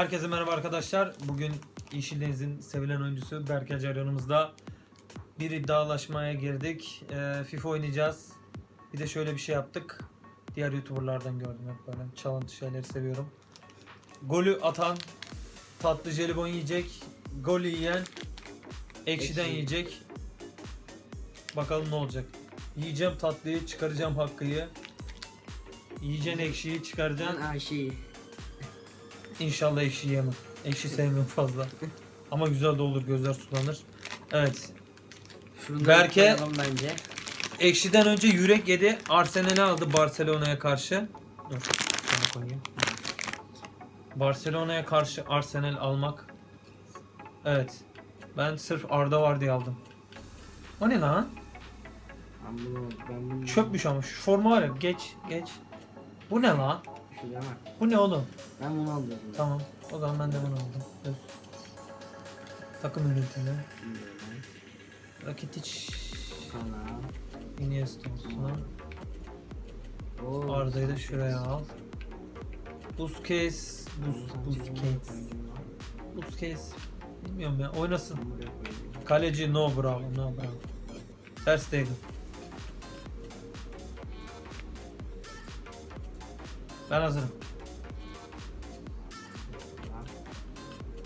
Herkese merhaba arkadaşlar. Bugün Yeşil Deniz'in sevilen oyuncusu Berke Acar yanımızda. Bir iddialaşmaya girdik. Ee, FIFA oynayacağız. Bir de şöyle bir şey yaptık. Diğer YouTuber'lardan gördüm hep böyle. Çalıntı şeyleri seviyorum. Golü atan tatlı jelibon yiyecek. Golü yiyen ekşiden Ekşi. yiyecek. Bakalım ne olacak. Yiyeceğim tatlıyı, çıkaracağım hakkıyı. Yiyeceksin ekşiyi, çıkaracaksın. Ayşe'yi. İnşallah ekşi yemem. Ekşi sevmiyorum fazla. Ama güzel de olur gözler sulanır. Evet. Şunları Berke- koyalım bence. Ekşiden önce yürek yedi. Arsenal'i aldı Barcelona'ya karşı. Dur. Şunu koyayım. Barcelona'ya karşı Arsenal almak. Evet. Ben sırf Arda var diye aldım. O ne lan? Ben bunu, ben bunu... Çöpmüş ama şu forma var ya. Geç geç. Bu ne lan? Bak. Bu ne oğlum? Ben bunu alıyorum. Tamam. O zaman ben de bunu aldım. Dur. Takım yönetimi. Rakitic. Tamam. Iniesta olsun. Oo, Arda'yı da şuraya al. Busquets. Bus, Busquets. Busquets. Bilmiyorum ya. Oynasın. Kaleci no bravo. No bravo. Ter Stegen. Ben hazırım.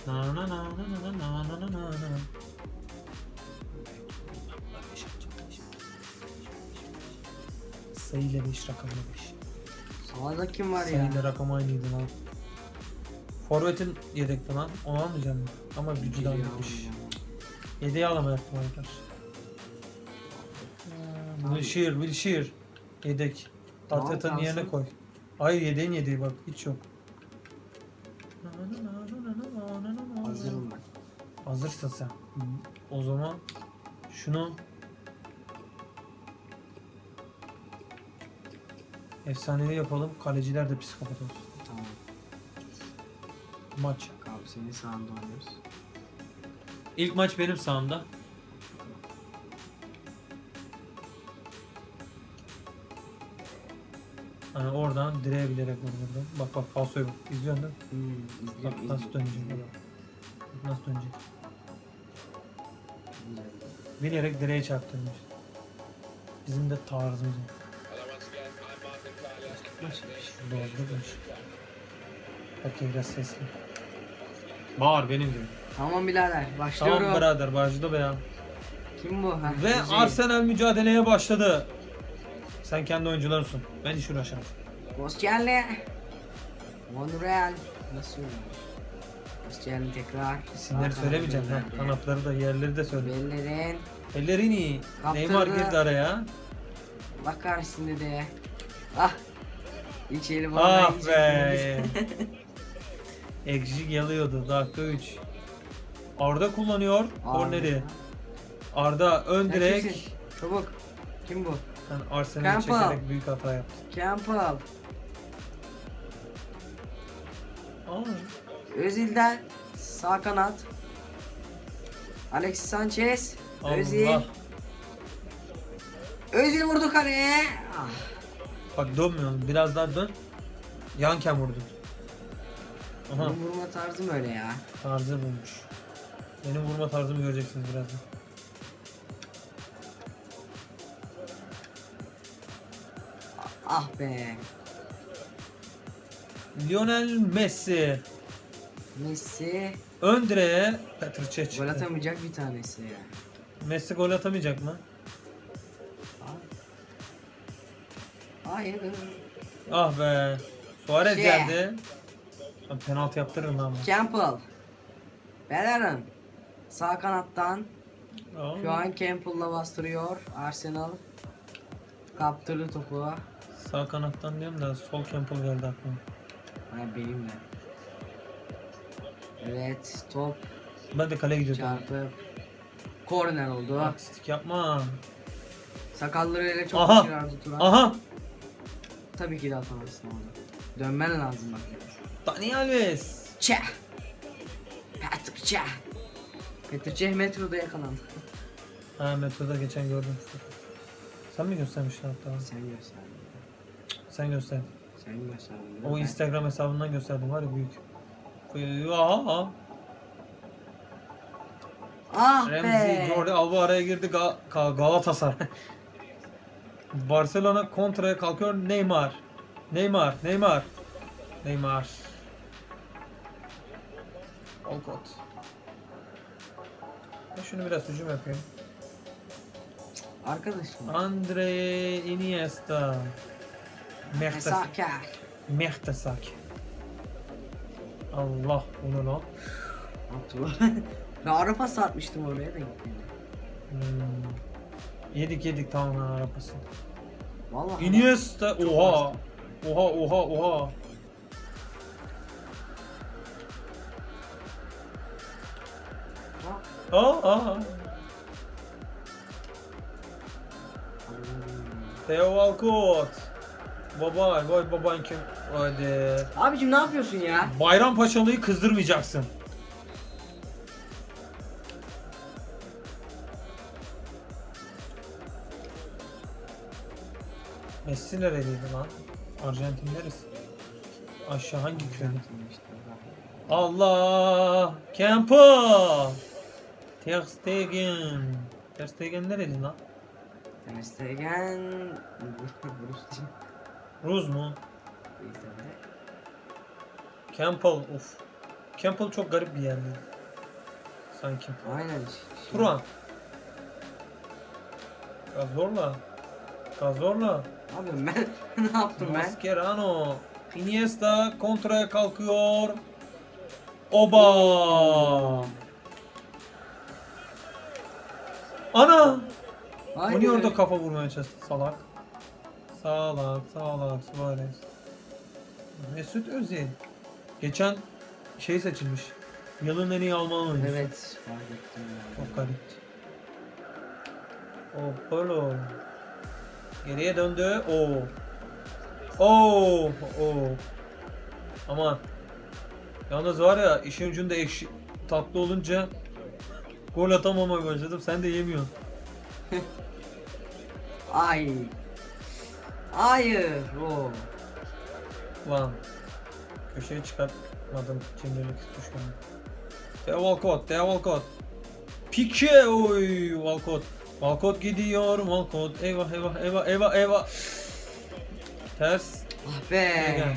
Na na na na na na na na na na. Sayıyla 5 rakamla 5. Sağda kim var ya? Sayıyla rakam aynıydı lan. Forvet'in yedekti lan. Onu almayacağım mı? Ama gücü almış. almayacağım. Yedeği alamayacaktım arkadaş. Tamam. Wilshere, Wilshere. Yedek. Arteta'nın yerine koy. Hayır yedeğin yedeği bak hiç yok. Hazırım ben. Hazırsın sen. O zaman şunu efsanevi yapalım. Kaleciler de psikopat olsun. Tamam. Maç. Abi senin sağında oynuyoruz. İlk maç benim sağımda. Hani oradan direğe bilerek vurdum. Bak bak falsoyu bak. İzliyorsun değil mi? Hmm, Bak izliyorum, nasıl izliyorum. dönecek. Bak nasıl dönecek. Bilerek direğe çarptırmış. Bizim de tarzımız. Tutmaçmış. Bozulmuş. Belki biraz sesli. Bağır benim gibi. Tamam birader başlıyorum. Tamam birader başladı be ya. Kim bu? Ha, Ve. Arsenal mücadeleye başladı. Sen kendi oyuncularısın. Ben hiç uğraşamam. Koscielny. Monreal. Nasıl? Koscielny tekrar. İsimleri söylemeyeceğim. Ha, kanatları da yerleri de söyle. Bellerin. Ellerini. Kaptırdı. Neymar girdi araya. Bak karşısında de. Ah. Bana Ah be. Ekşik yalıyordu. Dakika 3. Arda kullanıyor korneri. Arda ön direk. Çabuk. Kim bu? Sen Arsenal'i Campbell. çekerek büyük hata yaptın. Campbell. Aa, Özil'den sağ kanat. Alexis Sanchez. Özil. Allah. Özil vurdu kaleye. Ah. Bak dönmüyorsun. Biraz daha dön. Yanken vurdun. Aha. Benim vurma tarzım öyle ya. Tarzı bulmuş. Benim vurma tarzımı göreceksiniz birazdan. Ah be. Lionel Messi. Messi Ön direğe Petr Cech gol çıktı. atamayacak bir tanesi ya. Messi gol atamayacak mı? Hayır. Ah be. Suarez Şey. geldi. Abi penaltı yaptırırım lan. Campbell. Bellerin. Sağ kanattan. Şu an Campbell'la bastırıyor. Arsenal. Kaptırdı topu. Sağ kanattan diyorum da sol Campbell geldi aklıma. Ha benim de. Evet top Ben de kaleye gidiyordum. çarpıp korner oldu. Artistik yapma. Sakallarıyla çok Aha. çıkardı Turan. Aha. Tabii ki de atamazsın orada. Dönmen lazım bak. Dani Alves. Çeh. Patrick Çeh. Patrick Çeh metroda yakalandı. Ha metroda geçen gördüm. Sen mi göstermiştin hatta? Sen gösterdin. Sen gösterdin. Sen gösterdin. O Ben- Instagram hesabından gösterdim var ya büyük. Aha. Ah Remzi, be. Jordi Alba araya girdi. Ga Ga- Galatasaray. Barcelona kontraya kalkıyor. Neymar. Neymar. Neymar. Neymar. Olcott. Ben şunu biraz hücum yapayım. Arkadaşım. Andre Iniesta. Mertes Mesaka. Mertesak. Allah ne lan? Ben ara pas atmıştım oraya da gitmedi. Hmm. Yedik yedik tamam lan arabası. Vallahi. Iniesta oha. Oha oha oha. Ha, Aa, aa. Theo Walcott. Baba, vay baban kim? Hadi. Abicim ne yapıyorsun ya? Bayrampaşalı'yı kızdırmayacaksın. Messi nereliydi lan? Arjantin neresi? Aşağı hangi köy? Allah! Campbell! Ter Stegen. Ter Stegen nereli lan? Ter Stegen. Rus'cum. Rus mu? Campbell, uf. Campbell çok garip bir yerdi. Sanki. Aynen. Turan. Cazorla. Cazorla. Abi ben ne yaptım ben? Mascherano. Iniesta kontraya kalkıyor. Oba. Ana! O niye orada kafa vurmaya çalıştı salak? Salak, salak, Suarez. Mesut Özil. Geçen şey seçilmiş. Yılın en iyi Alman oyuncusu. Evet. Fark ettim ya. Çok garip. O Polo. Geriye döndü. O. Oo. O. Aman. Yalnız var ya işin ucunda ekşi tatlı olunca gol atamamaya başladım. Sen de yemiyorsun. Ay. Hayır. O. Lan. Köşeye çıkartmadım cimrilik düşmanı. Theo Walcott, Theo Walcott. Pique oy Walcott. Walcott gidiyor Walcott. Eyvah eyvah eyvah eyvah eyvah. Ters. Ah be.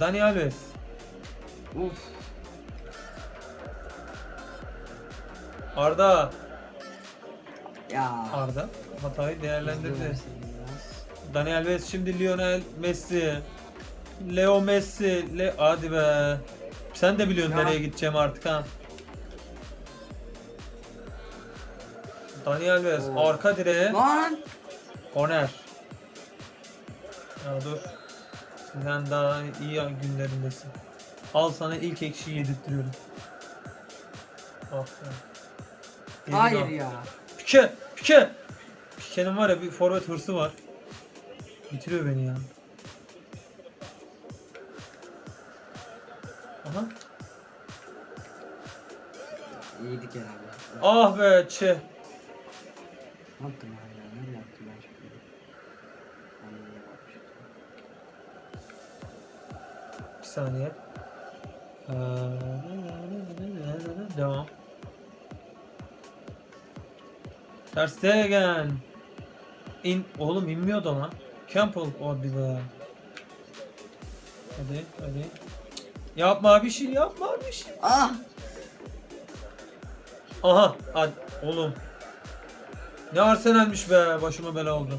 Dani Alves. Uf. Arda. Ya. Arda hatayı değerlendirdi. İzliyorum seni biraz. Dani Alves şimdi Lionel Messi. Leo Messi. Le Hadi be. Sen de biliyorsun Ya. nereye gideceğim artık ha. Dani Alves Oo. arka direğe. Lan. Korner. Ya dur. Sen daha iyi günlerindesin. Al sana ilk ekşiyi yedirtiyorum. Ah be. Hayır ya. Pike! Pike! Pike'nin var ya bir forvet hırsı var. Bitiriyor beni ya. Aha. Yedik herhalde. Ah be çe. Ne yaptım ben ya? Ne yaptım ben şimdi? Ben de yapmışım. Bir saniye. Ee, Devam. Ter Stegen. İn oğlum inmiyor da lan. Campbell hadi be. Hadi hadi. Yapma bir şey yapma bir şey. Ah! Aha hadi oğlum. Ne Arsenal'miş be başıma bela oldu.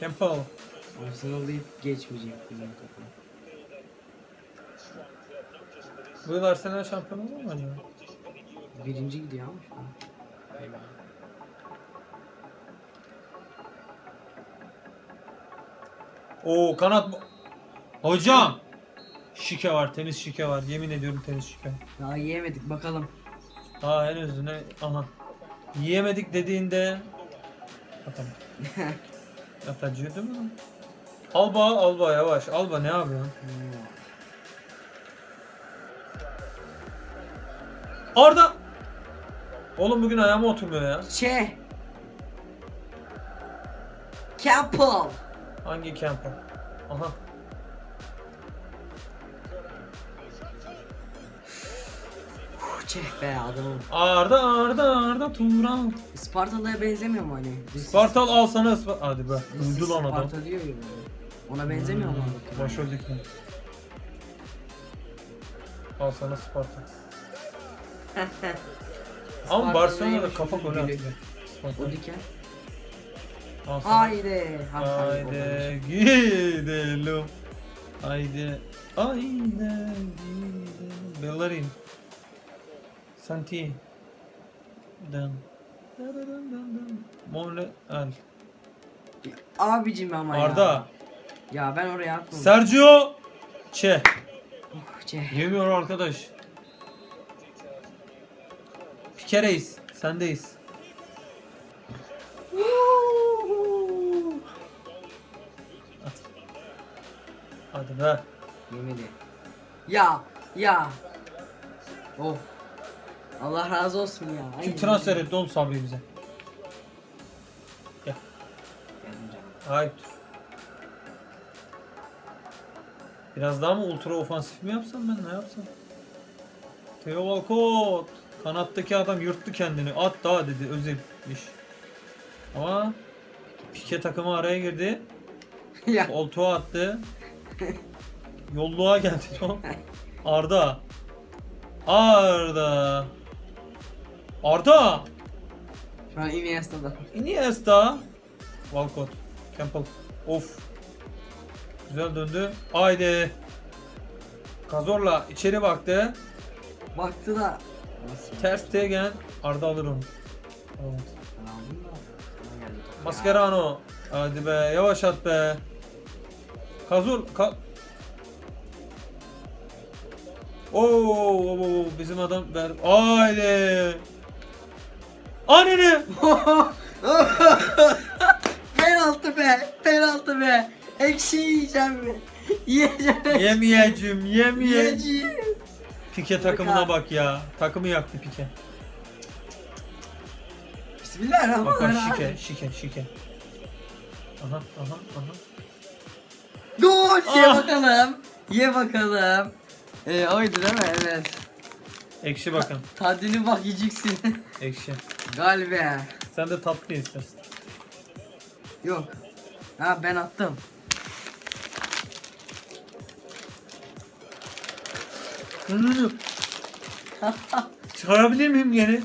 Campbell. Arsenal deyip geçmeyecek bizim topu. Bu yıl Arsenal şampiyon olur mu acaba? Birinci gidiyor ama şu an. Oo kanat mı? Hocam. Şike var, temiz şike var. Yemin ediyorum temiz şike. Daha yiyemedik bakalım. Daha henüz ne? Aha. Yiyemedik dediğinde değil mi? lan? Alba, Alba yavaş. Alba ne yapıyorsun? Arda! Oğlum bugün ayağıma oturmuyor ya. Çe. Campbell. Hangi kampa? Aha. Çeh be adamım. Arda Arda Arda Turan. Spartalı'ya benzemiyor mu hani? This Spartal al sana Spartal. Hadi be. this lan adam. Sparta diyor ya. Ona benzemiyor mu hmm, abi? Başöldük mü? Al sana Sparta. Ama Barcelona'da kafa golü attı. O diken. Haydi. Ha, ha, Haydi gidelim. Haydi. Haydi gidelim. Bellerin. Santi. Dan. Monle al. Abicim ama ya. Arda. Ya ben oraya atmadım. Sergio. Çe. Oh. Yemiyor arkadaş. Pikereyiz. Sendeyiz. Hadi be. Yemedi. Ya. Ya. Oh. Allah razı olsun ya. Ay, Kim transfer etti oğlum Sabri bize? Geldim canım. Hayır. Biraz daha mı ultra ofansif mi yapsam ben ne yapsam? Theo Walcott. Kanattaki adam yırttı kendini. At daha dedi Özil'miş. Ama Pike takımı araya girdi. ya. Koltuğa attı. Yolluğa geldi. Tamam. Arda. Arda. Arda. Şu an Iniesta'da. Iniesta. Walcott. Campbell. Of. Güzel döndü. Haydi. Kazorla içeri baktı. Baktı da. Nasıl? Ter Stegen. Arda alır onu. Evet. Mascherano. Hadi be yavaş at be. Kazor. Ka Oo, oo, oo, bizim adam ver. Haydi. Anne. penaltı be. Penaltı be. Ekşi yiyeceğim be. Yiyeceğim. Yemeyeceğim, yemeyeceğim. Pike takımına bak ya. Takımı yaktı Pike. Bismillahirrahmanirrahim. şike, şike, şike. Aha, aha, aha. Gol ye Ah. bakalım. Ye bakalım. Ee, oydu değil mi? Evet. Ekşi bakın. Tadını bak yiyeceksin. Ekşi. Galiba. Sen de tatlı istersin. Yok. Ha ben attım. Hmm. Çıkarabilir miyim geri?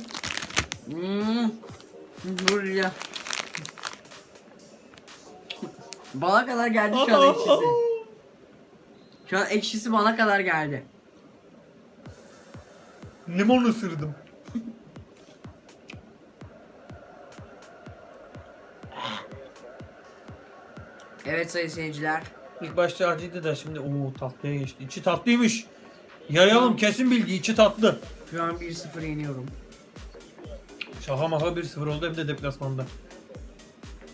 Hmm. Dur ya. Bana kadar geldi şu an ekşisi. Şu an ekşisi bana kadar geldi. Limon ısırdım. Evet sayın seyirciler. İlk başta acıydı da şimdi ooo tatlıya geçti. İçi tatlıymış. Yayalım kesin bilgi içi tatlı. Şu an 1-0 yeniyorum. Şaka maka 1-0 oldu hem de deplasmanda.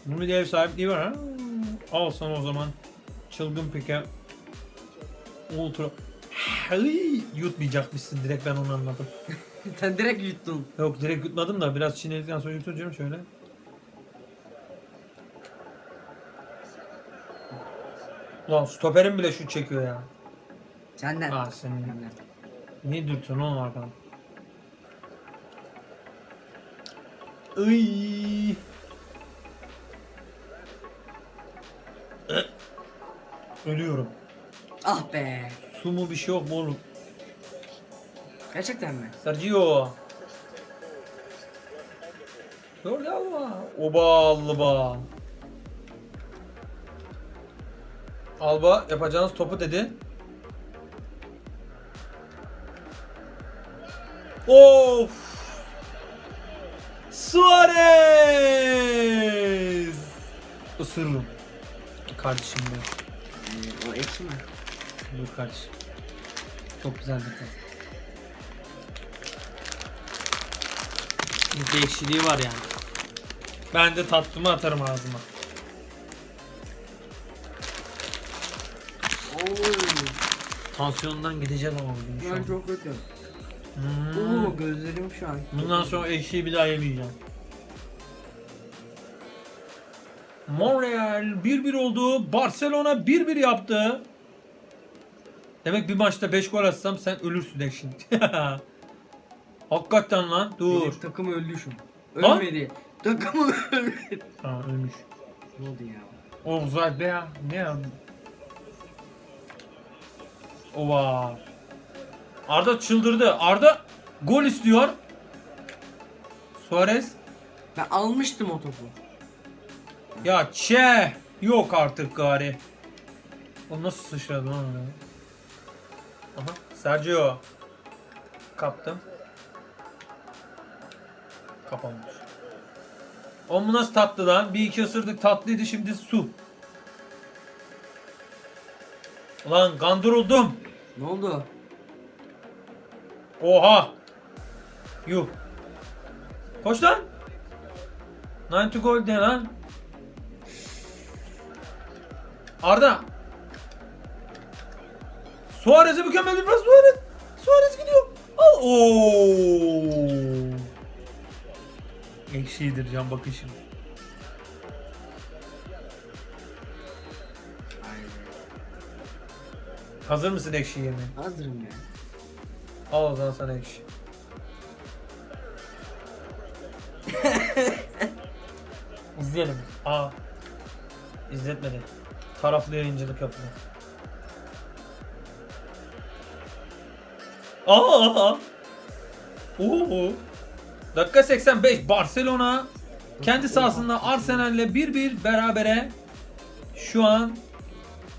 Bunun bir de ev sahipliği var ha. Al sana o zaman. Çılgın pike. Ultra. Ay, Yutmayacakmışsın direkt ben onu anladım. Sen direkt yuttun. Yok direkt yutmadım da biraz çiğnedikten sonra yutacağım şöyle. Ulan stoperim bile şut çekiyor ya. Senden. Aa senin. Senden. Niye dürtüyorsun oğlum arkadan? Iy. Ölüyorum. Ah be. Su mu bir şey yok mu oğlum? Gerçekten mi? Sergio. Gördü Alba. Oba Alba. Alba yapacağınız topu dedi. Of! Suarez! Isırırım. Kardeşim benim. Ee, o ekşi mi? Buyur kardeşim. Çok güzel bir tat. Bir ekşiliği var yani. Ben de tatlımı atarım ağzıma. Oo. Tansiyondan gideceğim ama bugün şu Şu an an. çok kötü. Hmm. Oo gözlerim şu an. Bundan sonra ekşiyi bir daha yemeyeceğim. Montreal 1-1 oldu. Barcelona 1-1 yaptı. Demek bir maçta 5 gol atsam sen ölürsün ekşin. Hakikaten lan dur. Benim takım öldü şu. Lan. Ölmedi. Takımı ölmedi. Tamam ölmüş. Ne oldu ya? O güzel be ya. Ne ya? Ova. Arda çıldırdı. Arda gol istiyor. Suarez. Ben almıştım o topu. Ya çe. Yok artık gari. O nasıl sıçradı lan öyle? Aha. Sergio. Kaptım. Kapanmış. O bu nasıl tatlı lan? Bir iki ısırdık tatlıydı şimdi su. Ulan ganduruldum. Ne oldu? Oha. Yuh. Koş lan. 90 gol de lan. Arda. Suarez'e mükemmel bir pas Suarez. Suarez gidiyor. Al. Oo. Ekşidir can bakışım. Hazır mısın ekşi yemeye? Hazırım ya. Al o zaman sana ekşi. İzleyelim. Aa. İzletmedi. Taraflı yayıncılık yapıyor. Aa. Oo. Dakika 85 Barcelona kendi sahasında Arsenal'le 1-1 berabere. Şu an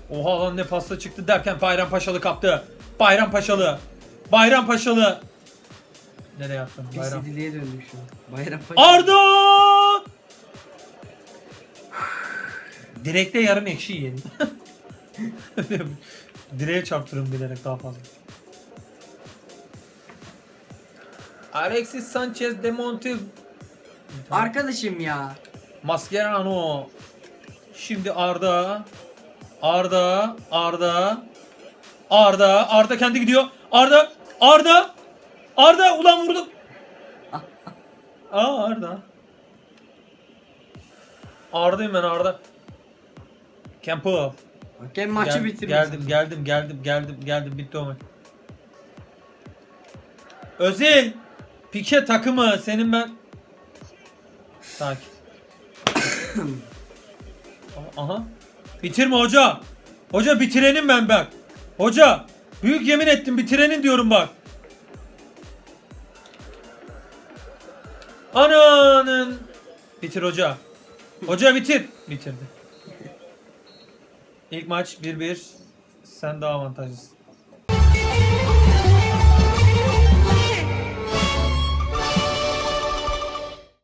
Oha lan ne pasta çıktı derken Bayrampaşalı kaptı. Bayrampaşalı. Bayrampaşalı. Nereye attım? Bayram. Esidiliğe döndüm şu an. Bayram Paşa. Arda! Direkte yarım ekşi yiyelim. Direğe çarptırın bilerek daha fazla. Alexis Sanchez de Monte Arkadaşım ya. Mascherano. Şimdi Arda. Arda. Arda. Arda. Arda kendi gidiyor. Arda. Arda. Arda. Ulan vurdum. Aa Arda. Arda'yım ben Arda. Campbell. Hakem maçı Gel- bitirmiş. Geldim geldim geldim geldim geldim bitti o maç. Özil. Pike takımı senin ben. Sakin. Aha. Bitirme hoca. Hoca bitirenim ben bak. Hoca. Büyük yemin ettim bitirenin diyorum bak. Ananın. Bitir hoca. Hoca bitir. Bitirdi. İlk maç 1-1. Sen daha avantajlısın.